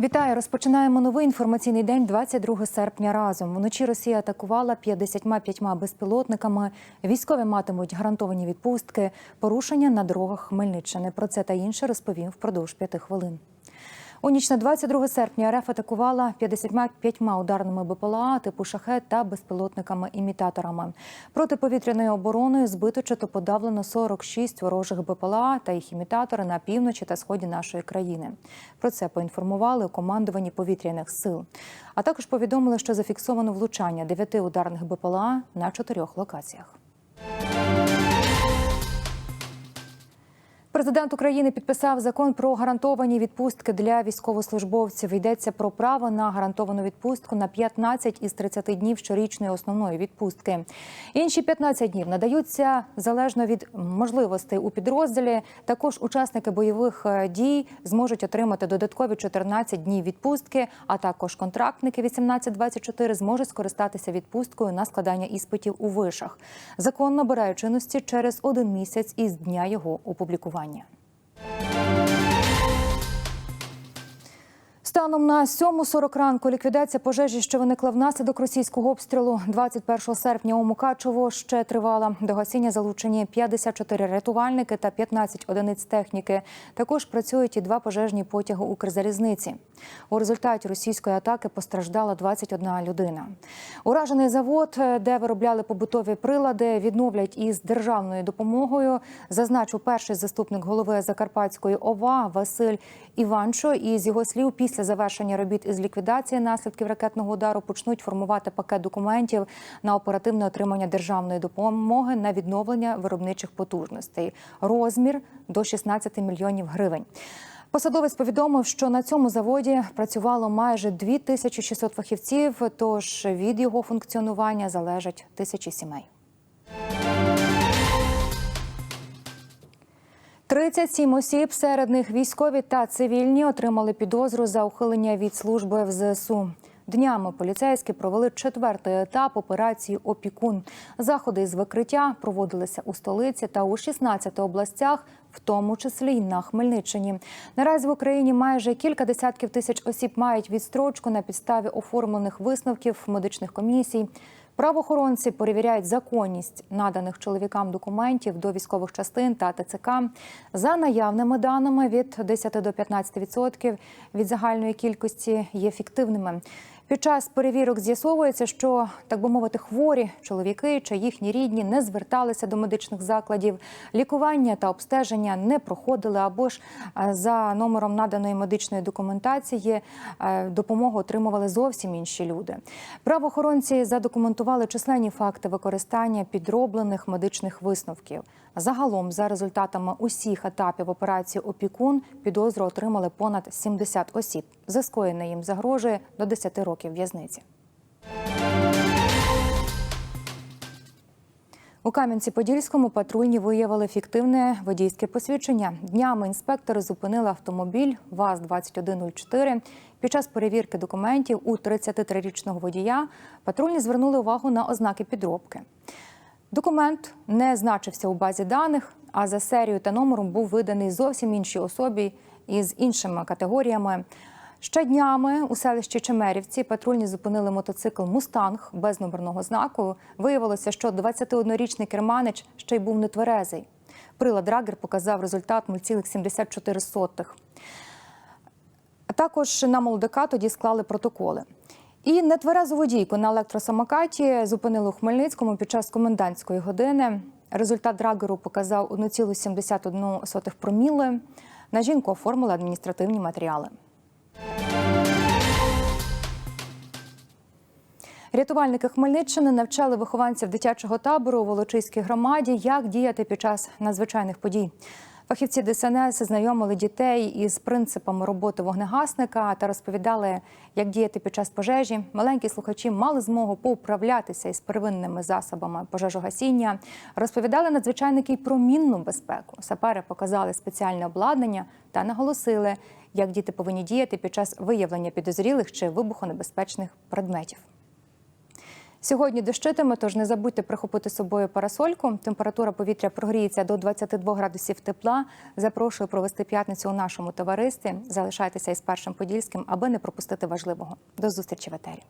Вітаю! Розпочинаємо новий інформаційний день 22 серпня. Разом вночі Росія атакувала 55 безпілотниками. Військові матимуть гарантовані відпустки, порушення на дорогах Хмельниччини. Про це та інше розповім впродовж п'яти хвилин. У ніч на 22 серпня РФ атакувала 55 ударними БПЛА типу шахет та безпілотниками-імітаторами. Протиповітряною обороною збито чи то подавлено 46 ворожих БПЛА та їх імітатори на півночі та сході нашої країни. Про це поінформували у командуванні повітряних сил. А також повідомили, що зафіксовано влучання 9 ударних БПЛА на чотирьох локаціях. Президент України підписав закон про гарантовані відпустки для військовослужбовців. Йдеться про право на гарантовану відпустку на 15 із 30 днів щорічної основної відпустки. Інші 15 днів надаються залежно від можливостей у підрозділі. Також учасники бойових е, дій зможуть отримати додаткові 14 днів відпустки. А також контрактники 18-24 зможуть скористатися відпусткою на складання іспитів у вишах. Закон набирає чинності через один місяць із дня його опублікування лікування. Станом на 7.40 ранку ліквідація пожежі, що виникла внаслідок російського обстрілу 21 серпня у Мукачево, ще тривала. До гасіння залучені 54 рятувальники та 15 одиниць техніки. Також працюють і два пожежні потяги Укрзалізниці. У результаті російської атаки постраждала 21 людина. Уражений завод, де виробляли побутові прилади, відновлять із державною допомогою. Зазначив перший заступник голови Закарпатської ОВА Василь Іванчо. І з його слів, після завершення робіт із ліквідації наслідків ракетного удару почнуть формувати пакет документів на оперативне отримання державної допомоги на відновлення виробничих потужностей. Розмір до 16 мільйонів гривень. Посадовець повідомив, що на цьому заводі працювало майже 2600 фахівців. Тож від його функціонування залежать тисячі сімей. 37 осіб, серед них військові та цивільні, отримали підозру за ухилення від служби в ЗСУ. Днями поліцейські провели четвертий етап операції Опікун. Заходи з викриття проводилися у столиці та у 16 областях, в тому числі й на Хмельниччині. Наразі в Україні майже кілька десятків тисяч осіб мають відстрочку на підставі оформлених висновків медичних комісій. Правоохоронці перевіряють законність наданих чоловікам документів до військових частин та ТЦК. За наявними даними від 10 до 15% від загальної кількості є фіктивними. Під час перевірок з'ясовується, що так би мовити, хворі чоловіки чи їхні рідні не зверталися до медичних закладів, лікування та обстеження не проходили або ж е, за номером наданої медичної документації е, допомогу отримували зовсім інші люди. Правоохоронці задокументували численні факти використання підроблених медичних висновків. Загалом, за результатами усіх етапів операції Опікун, підозру отримали понад 70 осіб. За скоєне їм загрожує до 10 років в'язниці. У Кам'янці-Подільському патрульні виявили фіктивне водійське посвідчення. Днями інспектори зупинили автомобіль ВАЗ-2104. Під час перевірки документів у 33-річного водія патрульні звернули увагу на ознаки підробки. Документ не значився у базі даних, а за серією та номером був виданий зовсім іншій особі із іншими категоріями. Ще днями у селищі Чемерівці патрульні зупинили мотоцикл Мустанг без номерного знаку. Виявилося, що 21-річний керманич ще й був нетверезий. Прилад Драгер показав результат 0,74. Також на молодика тоді склали протоколи. І нетверезу водійку на електросамокаті зупинили у Хмельницькому під час комендантської години. Результат драгеру показав 1,71 проміли. На жінку оформили адміністративні матеріали. Рятувальники Хмельниччини навчали вихованців дитячого табору у Волочиській громаді, як діяти під час надзвичайних подій. Фахівці ДСНС знайомили дітей із принципами роботи вогнегасника та розповідали, як діяти під час пожежі. Маленькі слухачі мали змогу поуправлятися із первинними засобами пожежогасіння. Розповідали надзвичайники й про мінну безпеку. Сапери показали спеціальне обладнання та наголосили, як діти повинні діяти під час виявлення підозрілих чи вибухонебезпечних предметів. Сьогодні дощитиме, тож не забудьте прихопити з собою парасольку. Температура повітря прогріється до 22 градусів тепла. Запрошую провести п'ятницю у нашому товаристві. Залишайтеся із першим подільським, аби не пропустити важливого. До зустрічі в етері.